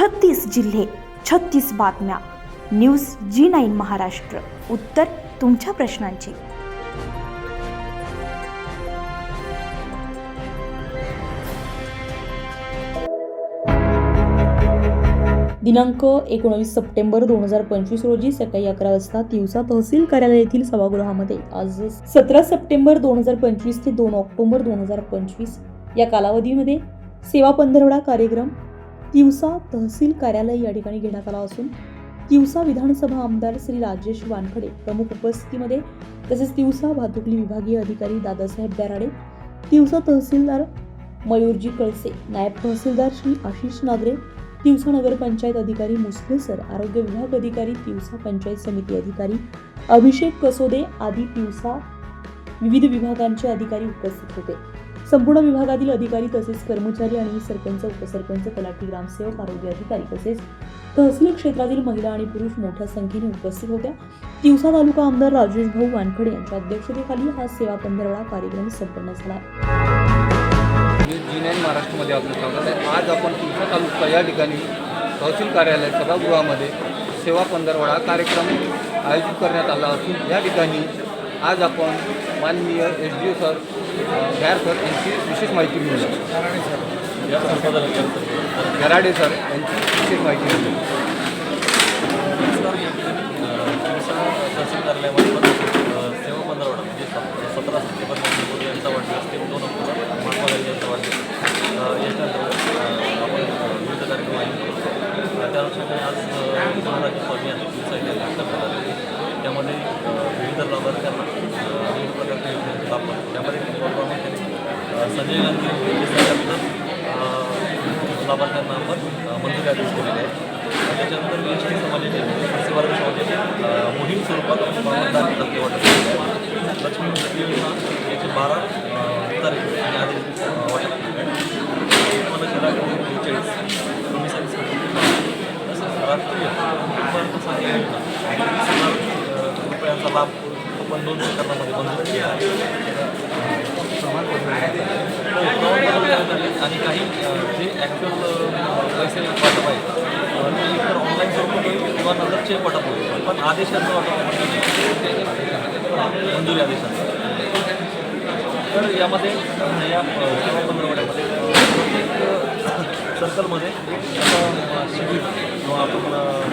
छत्तीस जिल्हे छत्तीस बातम्या. News Zee nine Maharashtra. उत्तर तुमच्या प्रश्नांची. दिनांक एकोणवीस सप्टेंबर दोन हजार पंचवीस रोजी सकाळी अकरा वाजता तिवसा तहसील कार्यालय येथील सभागृहामध्ये आज सतरा सप्टेंबर दोन हजार पंचवीस ते दोन ऑक्टोबर दोन हजार पंचवीस या कालावधीमध्ये सेवा पंधरवडा कार्यक्रम तिवसा तहसील कार्यालय या ठिकाणी घेण्यात आला असून तिवसा विधानसभा आमदार श्री राजेश वानखडे प्रमुख उपस्थितीमध्ये तसेच तिवसा भातुकली विभागीय अधिकारी दादासाहेब दराडे तिवसा तहसीलदार मयूरजी कळसे नायब तहसीलदार श्री आशिष नागरे तिवसा नगरपंचायत अधिकारी मुसले सर आरोग्य विभाग अधिकारी तिवसा पंचायत समिती अधिकारी अभिषेक कसोदे आदी तिवसा विविध विभागांचे अधिकारी उपस्थित होते. संपूर्ण विभागातील अधिकारी तसेच कर्मचारी आणि सरपंच उपसरपंच तलाठी ग्रामसेवक आरोग्य अधिकारी तसेच तहसील क्षेत्रातील महिला आणि पुरुष मोठ्या संख्येने उपस्थित होत्या. तिवसा तालुका आमदार राजेश भाऊ वानखडे यांच्या अध्यक्षतेखाली हा सेवा पंधरवडा कार्यक्रम संपन्न झाला. जी नाईन महाराष्ट्रामध्ये आपलं स्वागत आहे. आज आपण तुमचा तालुका या ठिकाणी तहसील कार्यालय सभागृहामध्ये सेवा पंधरवडा कार्यक्रम आयोजित करण्यात आला असून या ठिकाणी आज आपण माननीय एस डी ओ सर गॅर सर यांची विशेष माहिती मिळू गराडे सर। यांची विशेष माहिती मिळू तहसील कार्यालयामार्फत सेवा पंधरवडा म्हणजे स- सतरा सप्टेंबर मोदी यांचा वाढदिवस ते दोन ऑक्टोबर महात्मा गांधी यांचा वाढदिवस अ, याच्या अंतर्गत अ, आपण अ, विविध कार्यक्रम आयोजित करतो अ, त्या अनुषंगाने आज अ, महाराष्ट्र स्वामी आणि दिवसा इथे करण्यात आलेले त्यामध्ये अ, विविध लाभार्थ्यांना अ, विविध प्रकारचे योजनेचे लाभ मिळतात. त्यामध्ये प्रामुख्याने अ, संजय गांधी योजनेच्या लाभार्थ्यांना आपण मंजुरी आदेश केलेले आहेत त्याच्यानंतर बी एस टी समाजाचे सेवार्ग समाजाचे मोहीम स्वरूपात बावन्न टक्के वाटप लक्ष्मी मुक्ती योजना याचे बारा तारीख आणि आदेश अ, वाटप केलेलं कमी साईज तसेच राष्ट्रीय उत्पन्न योजना. रुपयांचा लाभ आपण दोन प्रकरणामध्ये मंजूर केला आहे. प्रमाणपत्र आणि काही जे ॲक्च्युअल पैसे वाटप आहे ते एकतर ऑनलाईन स्वरूपात होईल किंवा नंतर चेक वाटप होईल पण आदेशाचं वाटप मंजुरी आदेशाचं तर यामध्ये या सेवा पंधरवड्यामध्ये प्रत्येक सर्कलमध्ये एक शिबिर किंवा आपण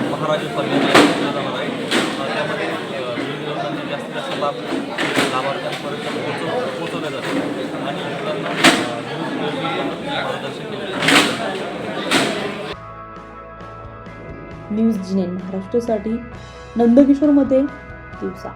महाराज पर्यटन जाणार आहे त्यामध्ये विविध जास्तीत जास्त लाभ न्यूज जिनेन महाराष्ट्रसाठी नंदकिशोरमध्ये दिवसा.